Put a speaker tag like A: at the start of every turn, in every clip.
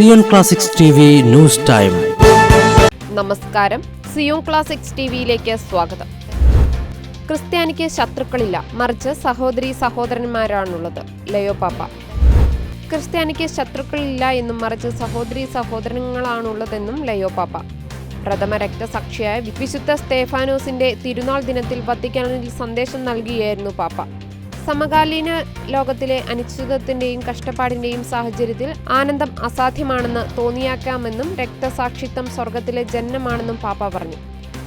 A: Zion classics news time.
B: നമസ്കാരം. Zion classics ടിവിയിലേക്ക് സ്വാഗതം. ക്രിസ്ത്യാനിക്ക് ശത്രുക്കളില്ല. മറിച്ച് സഹോദരി സഹോദരന്മാരാണുള്ളത്. ലയോ പാപ്പ. ക്രിസ്ത്യാനിക്ക് ശത്രുക്കളില്ല എന്നും മറിച്ച് സഹോദരി സഹോദരങ്ങളാണുള്ളതെന്നും ലയോ പാപ്പ. പ്രഥമ രക്തസാക്ഷിയായ വിശുദ്ധ സ്തേഫാനോസിന്റെ തിരുനാൾ ദിനത്തിൽ വത്തിക്കാനിൽ സന്ദേശം നൽകിയായിരുന്നു പാപ്പ. സമകാലീന ലോകത്തിലെ അനിശ്ചിതത്വത്തിന്റെയും കഷ്ടപ്പാടിന്റെയും സാഹചര്യത്തിൽ ആനന്ദം അസാധ്യമാണെന്ന് തോന്നിയാക്കാമെന്നും രക്തസാക്ഷിത്വം സ്വർഗത്തിലെ ജന്മമാണെന്നും പാപ്പ പറഞ്ഞു.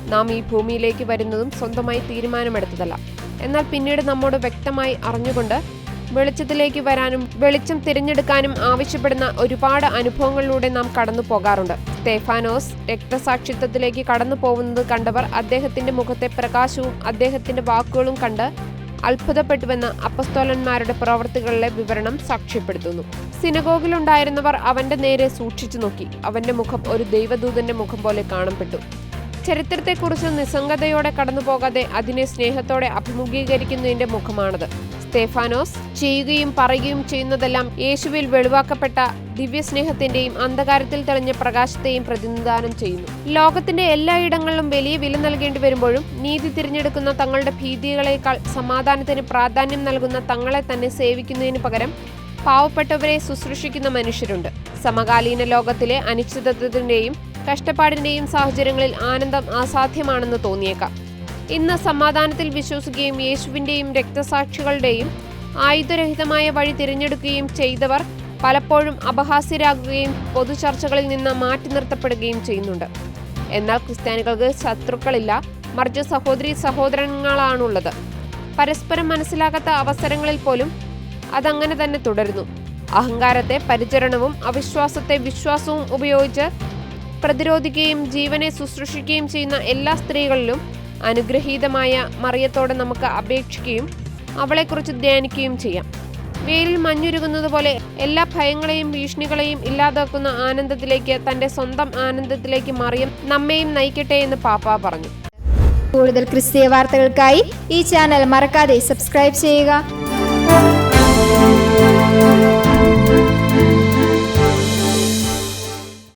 B: നാം ഈ ഭൂമിയിലേക്ക് വരുന്നതും സ്വന്തമായി തീരുമാനമെടുത്തതല്ല. എന്നാൽ പിന്നീട് നമ്മോട് വ്യക്തമായി അറിഞ്ഞുകൊണ്ട് വെളിച്ചത്തിലേക്ക് വരാനും വെളിച്ചം തിരഞ്ഞെടുക്കാനും ആവശ്യപ്പെടുന്ന ഒരുപാട് അനുഭവങ്ങളിലൂടെ നാം കടന്നു പോകാറുണ്ട്. സ്തേഫാനോസ് രക്തസാക്ഷിത്വത്തിലേക്ക് കടന്നു പോകുന്നത് കണ്ടവർ അദ്ദേഹത്തിന്റെ മുഖത്തെ പ്രകാശവും അദ്ദേഹത്തിന്റെ വാക്കുകളും കണ്ട് അത്ഭുതപ്പെട്ടുവെന്ന് അപ്പസ്തോലന്മാരുടെ പ്രവർത്തികളിലെ വിവരണം സാക്ഷ്യപ്പെടുത്തുന്നു. സിനഗോഗിലുണ്ടായിരുന്നവർ അവന്റെ നേരെ സൂക്ഷിച്ചു നോക്കി അവന്റെ മുഖം ഒരു ദൈവദൂതന്റെ മുഖം പോലെ കാണപ്പെട്ടു. ചരിത്രത്തെക്കുറിച്ച് നിസ്സംഗതയോടെ കടന്നു പോകാതെ അതിനെ സ്നേഹത്തോടെ അഭിമുഖീകരിക്കുന്നതിന്റെ മുഖമാണത്. സ്തേഫാനോസ് ചെയ്യുകയും പറയുകയും ചെയ്യുന്നതെല്ലാം യേശുവിൽ വെളിവാക്കപ്പെട്ട ദിവ്യസ്നേഹത്തിന്റെയും അന്ധകാരത്തിൽ തെളിഞ്ഞ പ്രകാശത്തെയും പ്രതിനിധാനം ചെയ്യുന്നു. ലോകത്തിന്റെ എല്ലായിടങ്ങളിലും വലിയ വില നൽകേണ്ടി വരുമ്പോഴും നീതി തിരഞ്ഞെടുക്കുന്ന തങ്ങളുടെ ഭീതികളേക്കാൾ സമാധാനത്തിന് പ്രാധാന്യം നൽകുന്ന തങ്ങളെ തന്നെ സേവിക്കുന്നതിന് പകരം പാവപ്പെട്ടവരെ ശുശ്രൂഷിക്കുന്ന മനുഷ്യരുണ്ട്. സമകാലീന ലോകത്തിലെ അനിശ്ചിതത്വത്തിന്റെയും കഷ്ടപ്പാടിന്റെയും സാഹചര്യങ്ങളിൽ ആനന്ദം അസാധ്യമാണെന്ന് തോന്നിയേക്കാം. ഇന്ന് സമാധാനത്തിൽ വിശ്വസിക്കുകയും യേശുവിന്റെയും രക്തസാക്ഷികളുടെയും ആയുധരഹിതമായ വഴി തിരഞ്ഞെടുക്കുകയും ചെയ്തവർ പലപ്പോഴും അപഹാസ്യരാകുകയും പൊതുചർച്ചകളിൽ നിന്ന് മാറ്റി നിർത്തപ്പെടുകയും ചെയ്യുന്നുണ്ട്. എന്നാൽ ക്രിസ്ത്യാനികൾക്ക് ശത്രുക്കളില്ല മറിച്ച് സഹോദരി സഹോദരങ്ങളാണുള്ളത്. പരസ്പരം മനസ്സിലാകാത്ത അവസരങ്ങളിൽ പോലും അതങ്ങനെ തന്നെ തുടരുന്നു. അഹങ്കാരത്തെ പരിചരണവും അവിശ്വാസത്തെ വിശ്വാസവും ഉപയോഗിച്ച് പ്രതിരോധിക്കുകയും ജീവനെ ശുശ്രൂഷിക്കുകയും ചെയ്യുന്ന എല്ലാ സ്ത്രീകളിലും അനുഗ്രഹീതമായ മറിയത്തോടെ നമുക്ക് അപേക്ഷിക്കുകയും അവളെക്കുറിച്ച് ധ്യാനിക്കുകയും ചെയ്യാം. വെയിലിൽ മഞ്ഞുരുകുന്നത് പോലെ എല്ലാ ഭയങ്ങളെയും ഭീഷണികളെയും ഇല്ലാതാക്കുന്ന ആനന്ദത്തിലേക്ക് തന്റെ സ്വന്തം ആനന്ദത്തിലേക്ക് മറിയം നമ്മയും നയിക്കട്ടെ എന്ന് പാപ്പ പറഞ്ഞു.
C: കൂടുതൽ ക്രിസ്തീയ വാർത്തകൾക്കായി ഈ ചാനൽ മറക്കാതെ സബ്സ്ക്രൈബ് ചെയ്യുക.